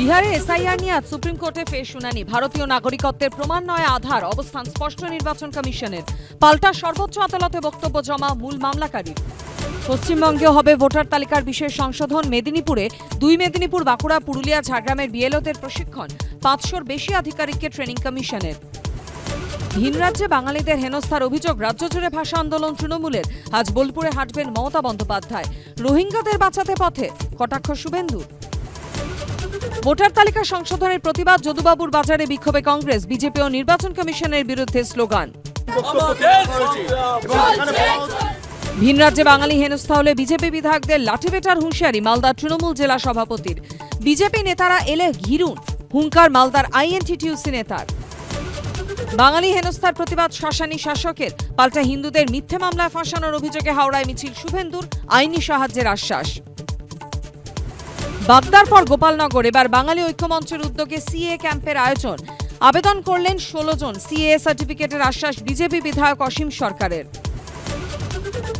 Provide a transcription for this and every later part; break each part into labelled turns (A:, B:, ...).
A: বিহারে এসআইআর নিয়ে আজ সুপ্রিম কোর্টে ফের শুনানি। ভারতীয় নাগরিকত্বের প্রমাণ নয়, আধার, অবস্থান স্পষ্ট নির্বাচন কমিশনের। পাল্টা সর্বোচ্চ আদালতে বক্তব্য জমা মূল মামলাকারীর। পশ্চিমবঙ্গে হবে ভোটার তালিকার বিশেষ সংশোধন। মেদিনীপুরে দুই মেদিনীপুর, বাঁকুড়া, পুরুলিয়া, ঝাড়গ্রামের বিএলওদের প্রশিক্ষণ। পাঁচশোর বেশি আধিকারিককে ট্রেনিং কমিশনের। ভিন রাজ্যে বাঙালিদের হেনস্থার অভিযোগ, রাজ্য জুড়ে ভাষা আন্দোলন তৃণমূলের। আজ বোলপুরে হাঁটবেন মমতা বন্দ্যোপাধ্যায়। রোহিঙ্গাদের বাঁচাতে পথে, কটাক্ষ শুভেন্দুর ভোটার তালিকা সংশোধনের প্রতিবাদ যদুবাবুর বাজারে বিক্ষোভে কংগ্রেস, বিজেপি ও নির্বাচন কমিশনের বিরুদ্ধে স্লোগান। ভিন রাজ্যে বাঙালি হেনস্থা হলে বিজেপি বিধায়কদের লাঠিপেটার হুঁশিয়ারি, মালদার তৃণমূল জেলা সভাপতির। বিজেপি নেতারা এলে ঘিরুন, হুঙ্কার মালদার আইএনটিটিউসি নেতার। বাঙালি হেনস্থার প্রতিবাদ শ্মশানী শাসকের, পাল্টা হিন্দুদের মিথ্যে মামলায় ফাঁসানোর অভিযোগে হাওড়ায় মিছিল শুভেন্দুর, আইনি সাহায্যের আশ্বাস। বাগদার পর গোপালনগর। এবার বাঙালি ঐক্যমঞ্চের উদ্যোগে সিএ ক্যাম্পের আয়োজন। আবেদন করলেন ষোলো জন। সিএ সার্টিফিকেটের আশ্বাস বিজেপি বিধায়ক অসীম সরকারের।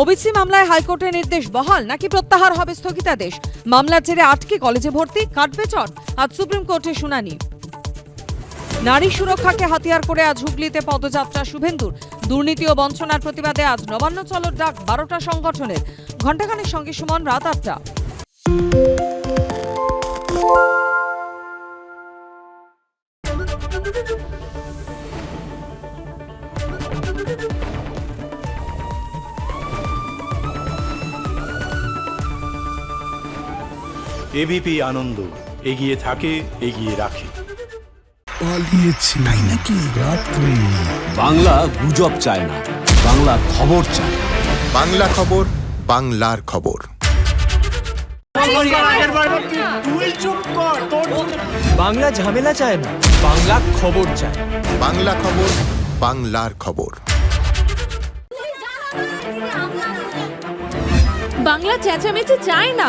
A: ওবিসি মামলায় হাইকোর্টের নির্দেশ বহাল, নাকি প্রত্যাহার হবে স্থগিতাদেশ? মামলার জেরে আটকে কলেজে ভর্তি? কাটবে চট আজ সুপ্রিম কোর্টে শুনানি। নারী সুরক্ষাকে হাতিয়ার করে আজ হুগলিতে পদযাত্রা শুভেন্দুর। দুর্নীতি ও বঞ্চনার প্রতিবাদে আজ নবান্ন চলর ডাক বারোটা সংগঠনের। ঘণ্টাখানের সঙ্গে সুমন, রাত আটটা।
B: এবিপি আনন্দ এগিয়ে থাকে এগিয়ে রাখে।
C: পালিয়েছে তাই নাকি? রাত্রে।
D: বাংলা গুজব চায় না বাংলা খবর চায়
E: বাংলা খবর বাংলার খবর।
F: বাংলা ঝামেলা চায় না বাংলা খবর চায়
E: বাংলা খবর বাংলার খবর।
G: বাংলা চেঁচামেচি চায় না